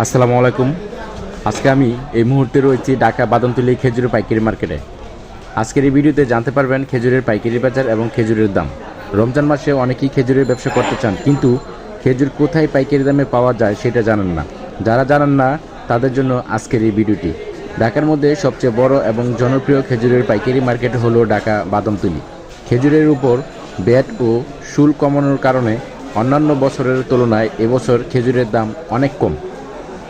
আসসালামু আলাইকুম। আজকে আমি এই মুহূর্তে রয়েছি ঢাকা বাদামতলি খেজুরের পাইকারি মার্কেটে। আজকের এই ভিডিওতে জানতে পারবেন খেজুরের পাইকারি বাজার এবং খেজুরের দাম। রমজান মাসে অনেকেই খেজুরের ব্যবসা করতে চান, কিন্তু খেজুর কোথায় পাইকারি দামে পাওয়া যায় সেটা জানেন না। যারা জানেন না, তাদের জন্য আজকের এই ভিডিওটি। ঢাকার মধ্যে সবচেয়ে বড় এবং জনপ্রিয় খেজুরের পাইকারি মার্কেট হলো ঢাকা বাদামতলি। খেজুরের উপর ব্যাট ও শুল্ক কমানোর কারণে অন্যান্য বছরের তুলনায় এবছর খেজুরের দাম অনেক কম।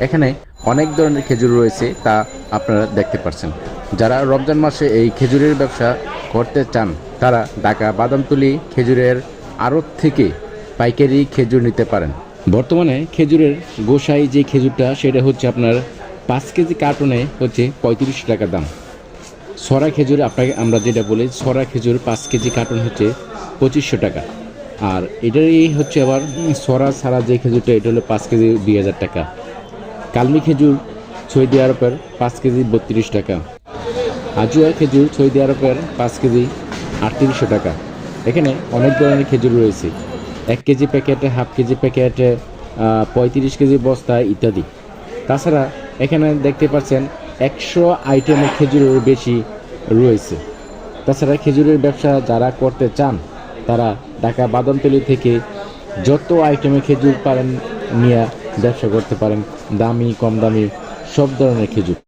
এখানে অনেক ধরনের খেজুর রয়েছে তা আপনারা দেখতে পাচ্ছেন যারা রমজান মাসে এই খেজুরের ব্যবসা করতে চান, তারা ঢাকা বাদামতলি খেজুরের আড়ত থেকে পাইকারি খেজুর নিতে পারেন। বর্তমানে খেজুরের গোসাই যে খেজুরটা, সেটা হচ্ছে আপনার পাঁচ কেজি কার্টনে হচ্ছে পঁয়ত্রিশ টাকা দাম। সরা খেজুর আপনাকে, আমরা যেটা বলি, সরা খেজুর পাঁচ কেজি কার্টন হচ্ছে পঁচিশশো টাকা। আর এটারই হচ্ছে আবার সরা ছাড়া যে খেজুরটা, এটা হলো পাঁচ কেজি দুই হাজার টাকা। কালমি খেজুর সৌদি আরবের পাঁচ কেজি বত্রিশ টাকা। আজুয়া খেজুর সৌদি আরবের পাঁচ কেজি আটত্রিশশো টাকা। এখানে অনেক ধরনের খেজুর রয়েছে। এক কেজি প্যাকেটে, হাফ কেজি প্যাকেটে পঁয়ত্রিশ কেজি বস্তা ইত্যাদি। তাছাড়া এখানে দেখতে পাচ্ছেন একশো আইটেমের খেজুরের বেশি রয়েছে। তাছাড়া খেজুরের ব্যবসা যারা করতে চান, তারা ঢাকা বাদামতলি থেকে যত আইটেমের খেজুর পারেন নিয়ে ব্যবসা করতে পারেন। দামি কম দামি সব ধরনের খেজুর।